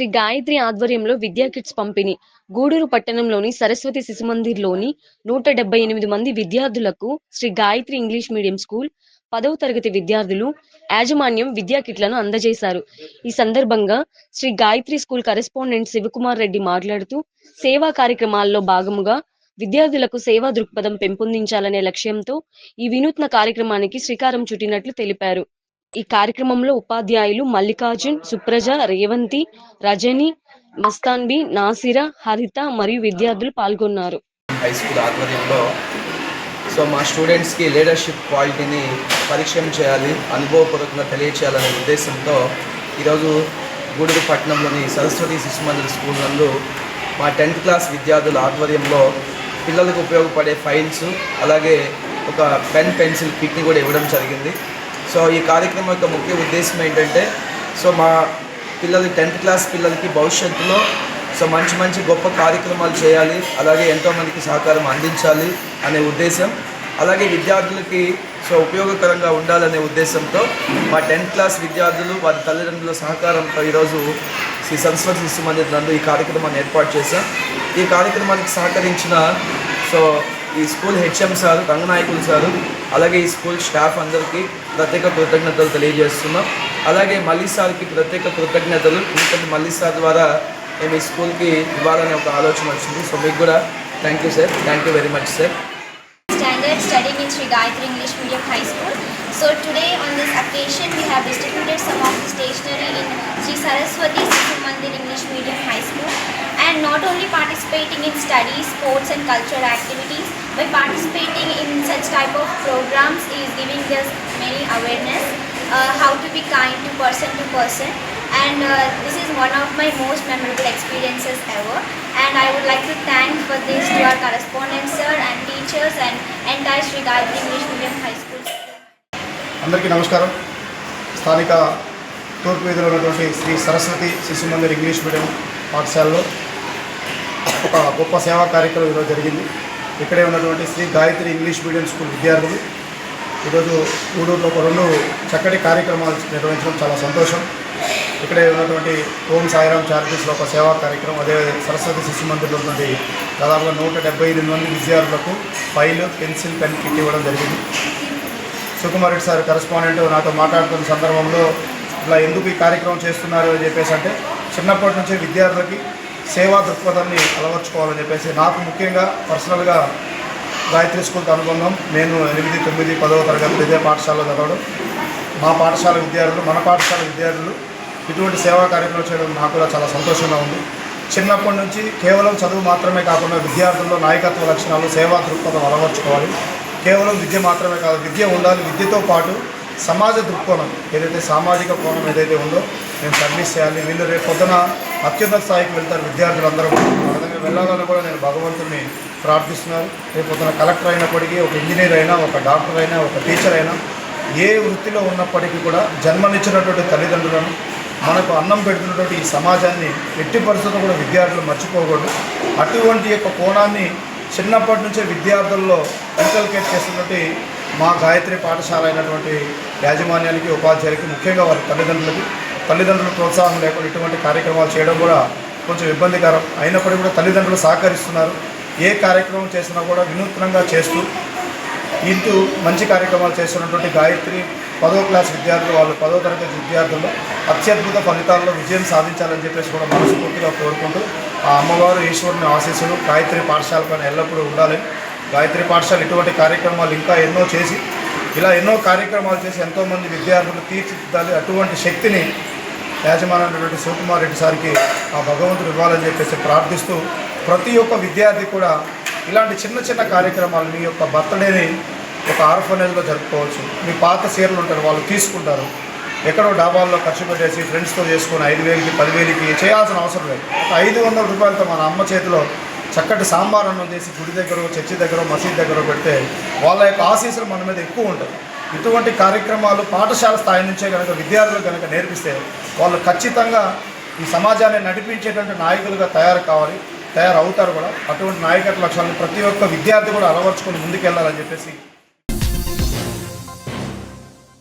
శ్రీ గాయత్రి ఆధ్వర్యంలో విద్యా కిట్స్ పంపిణీ. గూడూరు పట్టణంలోని సరస్వతి శిశుమందిర్లోని నూట డెబ్బై ఎనిమిది మంది విద్యార్థులకు Sri Gayatri English medium school పదవ తరగతి విద్యార్థులు యాజమాన్యం విద్యా కిట్లను అందజేశారు. ఈ సందర్భంగా శ్రీ గాయత్రి స్కూల్ కరెస్పాండెంట్ శివకుమార్ రెడ్డి మాట్లాడుతూ సేవా కార్యక్రమాల్లో భాగముగా విద్యార్థులకు సేవా దృక్పథం పెంపొందించాలనే లక్ష్యంతో ఈ వినూత్న కార్యక్రమానికి శ్రీకారం చుట్టినట్లు తెలిపారు. ఈ కార్యక్రమంలో ఉపాధ్యాయులు మల్లికార్జున్ సుప్రజ రేవంతి రజని మస్తాన్బి నాసిర హరిత మరియు విద్యార్థులు పాల్గొన్నారు. హై స్కూల్ ఆధ్వర్యంలో సో మా స్టూడెంట్స్కి లీడర్షిప్ క్వాలిటీని పరిచయం చేయాలి అనుభవపూర్వకంగా తెలియచేయాలనే ఉద్దేశంతో ఈరోజు గూడూరు పట్టణంలోని సరస్వతి శిశు మందిర్ స్కూల్ నందు మా టెన్త్ క్లాస్ విద్యార్థుల ఆధ్వర్యంలో పిల్లలకు ఉపయోగపడే ఫైల్స్ అలాగే ఒక పెన్ పెన్సిల్ కిట్ని కూడా ఇవ్వడం జరిగింది. సో ఈ కార్యక్రమం యొక్క ముఖ్య ఉద్దేశం ఏంటంటే సో మా పిల్లలు టెన్త్ క్లాస్ పిల్లలకి భవిష్యత్తులో సో మంచి మంచి గొప్ప కార్యక్రమాలు చేయాలి అలాగే ఎంతోమందికి సహకారం అందించాలి అనే ఉద్దేశం. అలాగే విద్యార్థులకి సో ఉపయోగకరంగా ఉండాలనే ఉద్దేశంతో మా టెన్త్ క్లాస్ విద్యార్థులు వారి తల్లిదండ్రుల సహకారంతో ఈరోజు శ్రీ సరస్వతి శిశు మందిర్ నందు ఈ కార్యక్రమాన్ని ఏర్పాటు చేశాం. ఈ కార్యక్రమానికి సహకరించిన సో ఈ school HM sir Ranganayakulu sir అలాగే ఈ స్కూల్ స్టాఫ్ అందరికీ ప్రత్యేక కృతజ్ఞతలు తెలియజేస్తున్నాం. అలాగే మళ్ళీ సార్కి ప్రత్యేక కృతజ్ఞతలు. ఎందుకంటే మళ్ళీ సార్ ద్వారా మేము ఈ స్కూల్కి ఇవ్వాలనే ఒక ఆలోచన వచ్చింది. సో మీకు కూడా thank you sir. Thank you very much sir. Standard study in Sri Gayatri English medium high school so today on this occasion we have distributed some of the medium high school and not only participating in studies, sports and cultural activities by participating in such type of programs is giving us many awareness uh, how to be kind to person to person and uh, this is one of my most memorable experiences ever and I would like to thank for this to our correspondent sir and teachers and entire Sri Gayatri English Medium High School. అందరికీ నమస్కారం స్థానిక తూర్పు వీధిలో ఉన్నటువంటి శ్రీ సరస్వతి శిశు Mandir English medium పాఠశాలలో ఒక గొప్ప సేవా కార్యక్రమం ఈరోజు జరిగింది. ఇక్కడే ఉన్నటువంటి Sri Gayatri English medium school విద్యార్థులు. ఈరోజు ఊడూరులో ఒక రెండు చక్కటి కార్యక్రమాలు నిర్వహించడం చాలా సంతోషం. ఇక్కడే ఉన్నటువంటి ఓం సాయిరామ్ చారిటీస్లో ఒక సేవా కార్యక్రమం అదే సరస్వతి శిశు మందిర్లో ఉన్నది దాదాపుగా నూట డెబ్బై ఎనిమిది మంది విద్యార్థులకు ఫైల్ పెన్సిల్ పెన్ కిట్ ఇవ్వడం జరిగింది. సుకుమార్ రెడ్డి సార్ కరెస్పాండెంట్ నాతో మాట్లాడుతున్న సందర్భంలో ఇలా ఎందుకు ఈ కార్యక్రమం చేస్తున్నారు? అని చెప్పేసి అంటే చిన్నప్పటి నుంచే విద్యార్థులకి సేవా దృక్పథాన్ని అలవర్చుకోవాలని చెప్పేసి నాకు ముఖ్యంగా పర్సనల్గా గాయత్రి స్కూల్కి అనుబంధం. నేను ఎనిమిది తొమ్మిది పదవ తరగతి ఇదే పాఠశాలలో చదవడం. మా పాఠశాల విద్యార్థులు మన పాఠశాల విద్యార్థులు ఇటువంటి సేవా కార్యక్రమాలు చేయడం నాకు కూడా చాలా సంతోషంగా ఉంది. చిన్నప్పటి నుంచి కేవలం చదువు మాత్రమే కాకుండా విద్యార్థుల్లో నాయకత్వ లక్షణాలు సేవా దృక్పథం అలవర్చుకోవాలి. కేవలం విద్య మాత్రమే కాదు విద్య ఉండాలి. విద్యతో పాటు సమాజ దృక్కోణం ఏదైతే సామాజిక కోణం ఏదైతే ఉందో మేము సర్వీస్ చేయాలి. వీళ్ళు రేపు పొద్దున అత్యున్నత స్థాయికి వెళ్తారు విద్యార్థులందరూ. ఆ విధంగా వెళ్ళాలని కూడా నేను భగవంతుని ప్రార్థిస్తున్నారు రేపు పొద్దున కలెక్టర్ అయినప్పటికీ ఒక ఇంజనీర్ అయినా ఒక డాక్టర్ అయినా ఒక టీచర్ అయినా ఏ వృత్తిలో ఉన్నప్పటికీ కూడా జన్మనిచ్చినటువంటి తల్లిదండ్రులను మనకు అన్నం పెడుతున్నటువంటి ఈ సమాజాన్ని ఎట్టి పరిస్థితుల్లో కూడా విద్యార్థులు మర్చిపోకూడదు. అటువంటి యొక్క కోణాన్ని చిన్నప్పటి నుంచే విద్యార్థుల్లో ఇంకల్కేట్ చేస్తున్నటువంటి మా గాయత్రి పాఠశాల అయినటువంటి యాజమాన్యానికి ఉపాధ్యాయులకి ముఖ్యంగా వారి తల్లిదండ్రులకి తల్లిదండ్రుల ప్రోత్సాహం లేకుండా ఇటువంటి కార్యక్రమాలు చేయడం కూడా కొంచెం ఇబ్బందికరం. అయినప్పటికీ కూడా తల్లిదండ్రులు సహకరిస్తున్నారు. ఏ కార్యక్రమం చేసినా కూడా వినూత్నంగా చేస్తూ ఇంటూ మంచి కార్యక్రమాలు చేస్తున్నటువంటి గాయత్రి పదో క్లాస్ విద్యార్థులు వాళ్ళు పదో తరగతి విద్యార్థులు అత్యద్భుత ఫలితాల్లో విజయం సాధించాలని చెప్పేసి కూడా మనస్ఫూర్తిగా కోరుకుంటూ ఆ అమ్మవారు ఈశ్వరుని ఆశీస్సులు గాయత్రి పాఠశాల పైన ఎల్లప్పుడూ ఉండాలి గాయత్రి పాఠశాల ఇటువంటి కార్యక్రమాలు ఇంకా ఎన్నో చేసి ఇలా ఎన్నో కార్యక్రమాలు చేసి ఎంతోమంది విద్యార్థులు తీర్చిదిద్దాలి అటువంటి శక్తిని యాజమాన్యమైనటువంటి శివకుమార్ రెడ్డి సార్కి ఆ భగవంతుడు ఇవ్వాలని చెప్పేసి ప్రార్థిస్తూ ప్రతి ఒక్క విద్యార్థి కూడా ఇలాంటి చిన్న చిన్న కార్యక్రమాలు మీ యొక్క బర్త్డేని ఒక ఆర్ఫనేజ్లో జరుపుకోవచ్చు. మీ పాత సీరలు ఉంటారు వాళ్ళు తీసుకుంటారు. ఎక్కడో డాబాల్లో ఖర్చు పెట్టేసి ఫ్రెండ్స్తో చేసుకుని ఐదు వేలకి పదివేలకి చేయాల్సిన అవసరం లేదు. ఐదు వందల రూపాయలతో మన అమ్మ చేతిలో చక్కటి సాంబార్ అన్నం చేసి గుడి దగ్గర చర్చి దగ్గర మసీద్ దగ్గర పెడితే వాళ్ళ యొక్క ఆశీస్సులు మన మీద ఎక్కువ ఉంటాయి ఇటువంటి కార్యక్రమాలు పాఠశాల స్థాయి నుంచే కనుక విద్యార్థులు కనుక నేర్పిస్తే వాళ్ళు ఖచ్చితంగా ఈ సమాజాన్ని నడిపించేటువంటి నాయకులుగా తయారు కావాలి తయారవుతారు కూడా. అటువంటి నాయకత్వ లక్ష్యాలను ప్రతి ఒక్క విద్యార్థి కూడా అలవర్చుకొని ముందుకెళ్ళాలని చెప్పేసి